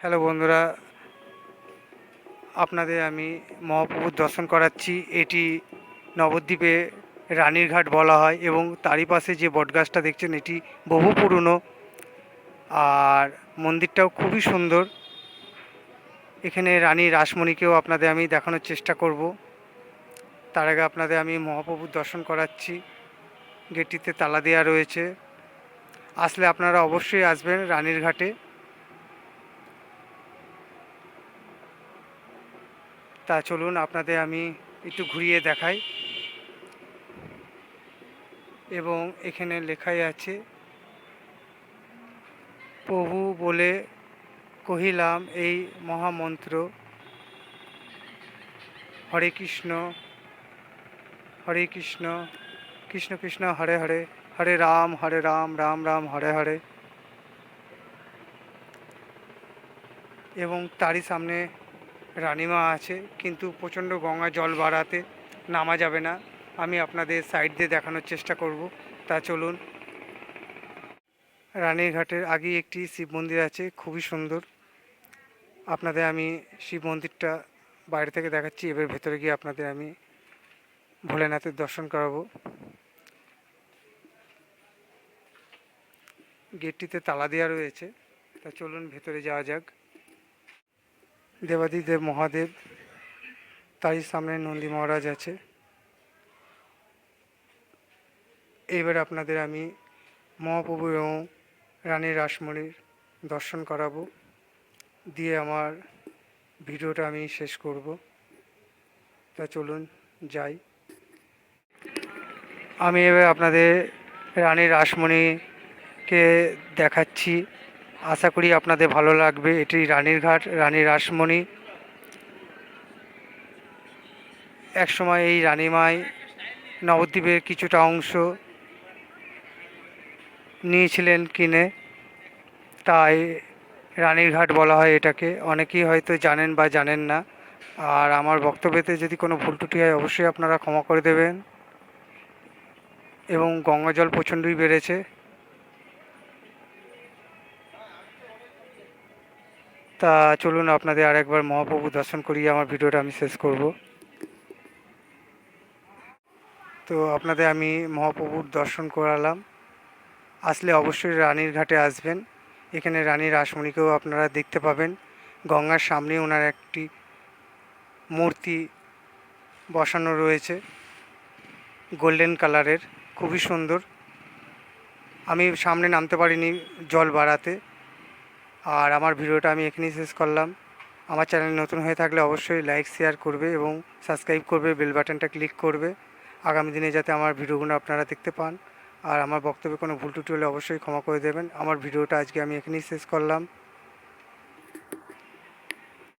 Hello বন্ধুরা, আপনাদের আমি মহাপ্রভুর দর্শন করাচ্ছি। এটি নবদ্বীপে রানীরঘাট বলা হয় এবং তারই পাশে যে বটগাছটা দেখছেন, এটি বহু পুরনো আর মন্দিরটাও খুবই সুন্দর। এখানে রানী রাসমণিকেও আপনাদের আমি দেখানোর চেষ্টা করব। তার আগে আপনাদের আমি মহাপ্রভুর দর্শন করাচ্ছি। গেটটিতে তালা দেওয়া রয়েছে। আসলে আপনারা অবশ্যই আসবেন রানীর ঘাটে তা চলুন আপনাদের আমি একটু ঘুরিয়ে দেখাই। এবং এখানে লেখাই আছে, প্রভু বলে কহিলাম এই মহামন্ত্র, হরে কৃষ্ণ হরে কৃষ্ণ কৃষ্ণ কৃষ্ণ, হরে হরে হরে রাম হরে রাম রাম রাম, হরে হরে। এবং তারই সামনে রানিমা আছে, কিন্তু প্রচণ্ড গঙ্গা জল বাড়াতে নামা যাবে না। আমি আপনাদের সাইড দিয়ে দেখানোর চেষ্টা করব। তা চলুন। রানীরঘাটের আগেই একটি শিব মন্দির আছে, খুবই সুন্দর। আপনাদের আমি শিব মন্দিরটা বাইরে থেকে দেখাচ্ছি, এবার ভেতরে গিয়ে আপনাদের আমি ভোলেনাথের দর্শন করাবো। গেটটিতে তালা দেওয়া রয়েছে। তা চলুন, ভেতরে যাওয়া যাক। দেবাদিদেব মহাদেব, তারই সামনে নন্দী মহারাজ আছে। এইবার আপনাদের আমি মহাপ্রভু এবং রানী রাসমণির দর্শন করাবো। দিয়ে আমার ভিডিওটা আমি শেষ করব। তা চলুন, যাই। আমি এবার আপনাদের রানী রাসমণিকে দেখাচ্ছি। আশা করি আপনাদের ভালো লাগবে। এটি রানীর ঘাট, রানী রাসমণি। একসময় এই রানীমাই নবদ্বীপের কিছুটা অংশ নিয়েছিলেন কিনে। তাই রানীর ঘাট বলা হয় এটাকে। অনেকেই হয়তো জানেন বা জানেন না। আর আমার বক্তব্যতে যদি কোনো ভুল ত্রুটি হয়, অবশ্যই আপনারা ক্ষমা করে দেবেন। এবং গঙ্গা জল প্রচণ্ডই বেড়েছে। তা চলুন আপনাদের আরেকবার মহাপ্রভু দর্শন করিয়ে আমার ভিডিওটা আমি শেষ করব। তো আপনাদের আমি মহাপ্রভুর দর্শন করালাম। আসলে অবশ্যই রানীর ঘাটে আসবেন। এখানে রানীর রাসমণিকেও আপনারা দেখতে পাবেন। গঙ্গার সামনে ওনার একটি মূর্তি বসানো রয়েছে। গোল্ডেন কালারের, খুবই সুন্দর। আমি সামনে নামতে পারিনি জল বাড়াতে। আর আমার ভিডিওটা আমি এখানেই শেষ করলাম। আমার চ্যানেল নতুন হয়ে থাকলে অবশ্যই লাইক, শেয়ার করবে এবং সাবস্ক্রাইব করবে, বেল বাটনটা ক্লিক করবে। আগামী দিনে যাতে আমার ভিডিওগুলো আপনারা দেখতে পান। আর আমার বক্তব্যে কোনো ভুল টুটি হলে অবশ্যই ক্ষমা করে দেবেন। আমার ভিডিওটা আজকে আমি এখানেই শেষ করলাম।